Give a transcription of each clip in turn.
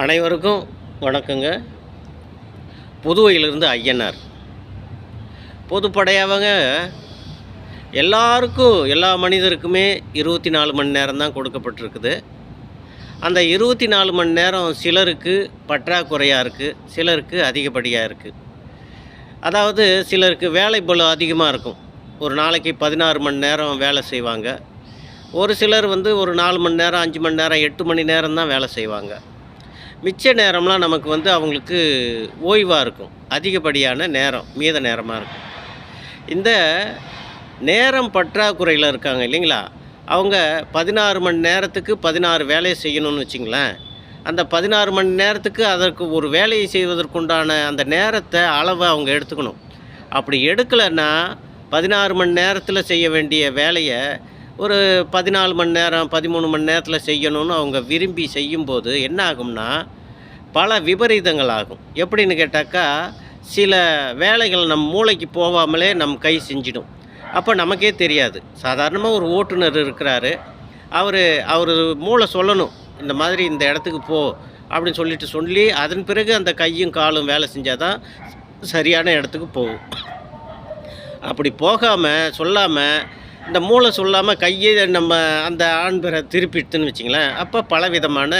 அனைவருக்கும் வணக்கங்க. புதுவையிலிருந்து ஐயனார். பொதுப்படையாவங்க எல்லாருக்கும் எல்லா மனிதருக்குமே இருபத்தி நாலு மணி நேரம் தான் கொடுக்கப்பட்டிருக்குது. அந்த இருபத்தி நாலு மணி நேரம் சிலருக்கு பற்றாக்குறையாக இருக்குது சிலருக்கு அதிகப்படியாக இருக்குது அதாவது சிலருக்கு வேலை பலம் அதிகமாக இருக்கும். ஒரு நாளைக்கு பதினாறு மணி நேரம் வேலை செய்வாங்க. ஒரு சிலர் வந்து ஒரு நாலு மணி நேரம் அஞ்சு மணி நேரம் எட்டு மணி நேரம் தான் வேலை செய்வாங்க. மிச்ச நேரம்லாம் நமக்கு வந்து அவங்களுக்கு ஓய்வாக இருக்கும். அதிகப்படியான நேரம் மீத நேரமாக இருக்கும். இந்த நேரம் பற்றாக்குறையில் இருக்காங்க இல்லைங்களா? அவங்க பதினாறு மணி நேரத்துக்கு பதினாறு வேலையை செய்யணும்னு வச்சிங்களேன். அந்த பதினாறு மணி நேரத்துக்கு அதற்கு ஒரு வேலையை செய்வதற்குண்டான அந்த நேரத்தை அளவை அவங்க எடுத்துக்கணும். அப்படி எடுக்கலைன்னா பதினாறு மணி நேரத்தில் செய்ய வேண்டிய வேலையை ஒரு பதினாலு மணி நேரம் பதிமூணு மணி நேரத்தில் செய்யணும்னு அவங்க விரும்பி செய்யும்போது என்ன ஆகும்னா பல விபரீதங்கள் ஆகும். எப்படின்னு கேட்டாக்கா சில வேலைகள் நம் மூளைக்கு போகாமலே நம் கை செஞ்சிடும். அப்போ நமக்கே தெரியாது. சாதாரணமாக ஒரு ஓட்டுநர் இருக்கிறாரு. அவர் அவர் மூளை சொல்லணும். இந்த மாதிரி இந்த இடத்துக்கு போ அப்படின்னு சொல்லிட்டு சொல்லி அதன் பிறகு அந்த கையும் காலும் வேலை செஞ்சால் தான் சரியான இடத்துக்கு போகும். அப்படி போகாமல் சொல்லாமல் இந்த மூளை சொல்லாமல் கையை நம்ம அந்த ஆண் பிற திருப்பிட்டுன்னு வச்சிங்களேன் அப்போ பல விதமான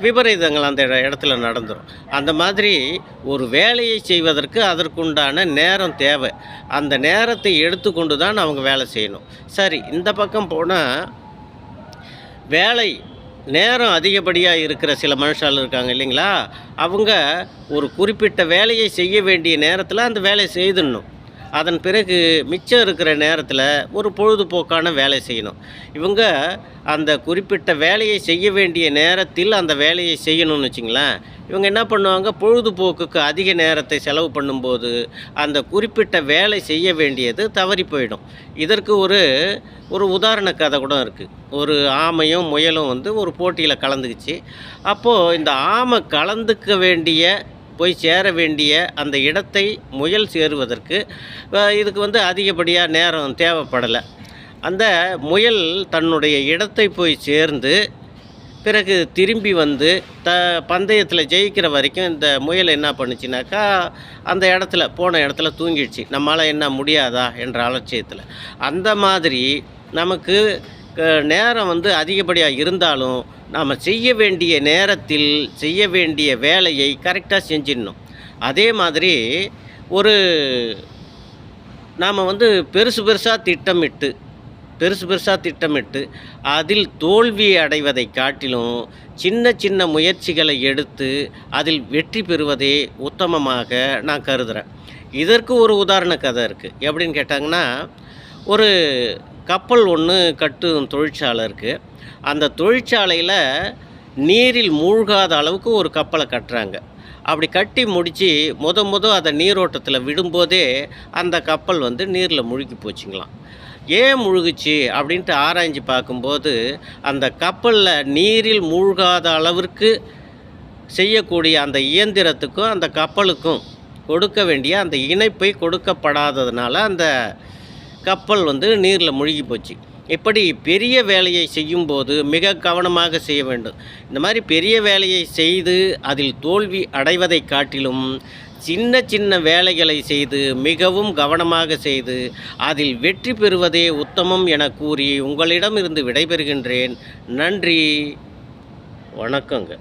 விபரீதங்கள் அந்த இட- இடத்துல நடந்துடும் அந்த மாதிரி ஒரு வேலையை செய்வதற்கு அதற்குண்டான நேரம் தேவை. அந்த நேரத்தை எடுத்துக்கொண்டு தான் அவங்க வேலை செய்யணும். சரி இந்த பக்கம் போனால் வேலை நேரம் அதிகப்படியாக இருக்கிற சில மனுஷால் இருக்காங்க இல்லைங்களா? அவங்க ஒரு குறிப்பிட்ட வேலையை செய்ய வேண்டிய நேரத்தில் அந்த வேலையை செய்துடணும். அதன் பிறகு மிச்சம் இருக்கிற நேரத்தில் ஒரு பொழுதுபோக்கான வேலை செய்யணும். இவங்க அந்த குறிப்பிட்ட வேலையை செய்ய வேண்டிய நேரத்தில் அந்த வேலையை செய்யணும்னு வச்சிங்களேன். இவங்க என்ன பண்ணுவாங்க? பொழுதுபோக்குக்கு அதிக நேரத்தை செலவு பண்ணும்போது அந்த குறிப்பிட்ட வேலை செய்ய வேண்டியது தவறி போயிடும். இதற்கு ஒரு ஒரு உதாரண கதை கூட இருக்குது ஒரு ஆமையும் முயலும் வந்து ஒரு போட்டியில் கலந்துக்குச்சு. அப்போது இந்த ஆமை கலந்துக்க வேண்டிய போய் சேர வேண்டிய அந்த இடத்தை முயல் சேருவதற்கு இதுக்கு வந்து அதிகப்படியாக நேரம் தேவைப்படலை. அந்த முயல் தன்னுடைய இடத்தை போய் சேர்ந்து பிறகு திரும்பி வந்து த பந்தயத்தில் ஜெயிக்கிற வரைக்கும் இந்த முயல் என்ன பண்ணுச்சுனாக்கா அந்த இடத்துல போன இடத்துல தூங்கிடுச்சு. நம்மளால் என்ன முடியாதா என்ற அலட்சியத்தில் அந்த மாதிரி நமக்கு நேரம் வந்து அதிகப்படியாக இருந்தாலும் நாம் செய்ய வேண்டிய நேரத்தில் செய்ய வேண்டிய வேலையை கரெக்டாக செஞ்சிடணும். அதே மாதிரி ஒரு நாம் வந்து பெருசு பெருசாக திட்டமிட்டு பெருசு பெருசாக திட்டமிட்டு அதில் தோல்வி அடைவதை காட்டிலும் சின்ன சின்ன முயற்சிகளை எடுத்து அதில் வெற்றி பெறுவதே உத்தமமாக நான் கருதுகிறேன் இதற்கு ஒரு உதாரண கதை இருக்குது எப்படின்னு கேட்டாங்கன்னா ஒரு கப்பல் ஒன்று கட்டும் தொழிற்சாலை இருக்குது அந்த தொழிற்சாலையில் நீரில் மூழ்காத அளவுக்கு ஒரு கப்பலை கட்டுறாங்க. அப்படி கட்டி முடித்து முத முத அதை நீரோட்டத்தில் விடும்போதே அந்த கப்பல் வந்து நீரில் முழுகி போச்சுங்களாம். ஏன் முழுகுச்சு அப்படின்ட்டு ஆராய்ஞ்சு பார்க்கும்போது அந்த கப்பலில் நீரில் மூழ்காத அளவிற்கு செய்யக்கூடிய அந்த இயந்திரத்துக்கும் அந்த கப்பலுக்கும் கொடுக்க வேண்டிய அந்த இணைப்பை கொடுக்கப்படாததுனால அந்த கப்பல் வந்து நீரில் மூழ்கி போச்சு. இப்படி பெரிய வேலையை செய்யும்போது மிக கவனமாக செய்ய வேண்டும். இந்த மாதிரி பெரிய வேலையை செய்து அதில் தோல்வி அடைவதை காட்டிலும் சின்ன சின்ன வேலைகளை செய்து மிகவும் கவனமாக செய்து அதில் வெற்றி பெறுவதே உத்தமம் என கூறி உங்களிடமிருந்து விடைபெறுகின்றேன். நன்றி. வணக்கங்க.